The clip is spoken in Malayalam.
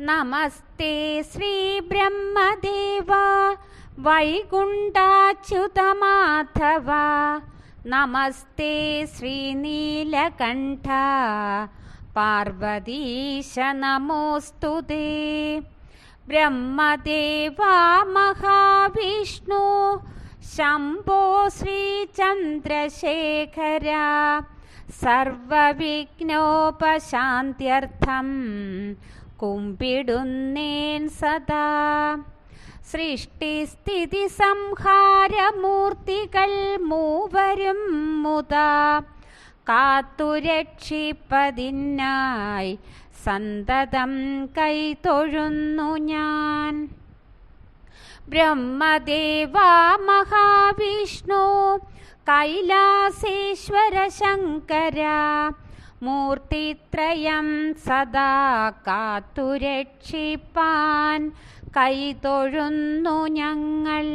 नमस्ते श्रीब्रह्मदेवा वैकुण्ठाच्युतमाथव नमस्ते श्रीनीलकण्ठ पार्वतीश नमोऽस्तु ते। ब्रह्मदेवा महाविष्णु शम्भो श्रीचन्द्रशेखर सर्वविघ्नोपशान्त्यर्थम्। കുമ്പിടുന്നേൻ സദാ. സൃഷ്ടിസ്ഥിതി സംഹാരമൂർത്തികൾ മൂവരും മുതാ. കാത്തുരക്ഷിപ്പതിനായി സന്തതം കൈതൊഴുന്നു ഞാൻ. ബ്രഹ്മദേവ മഹാവിഷ്ണു കൈലാസേശ്വര ശങ്കര മൂർത്തിത്രയം സദാ കാത്തുരക്ഷിപ്പാൻ കൈതൊഴുന്നു ഞങ്ങൾ.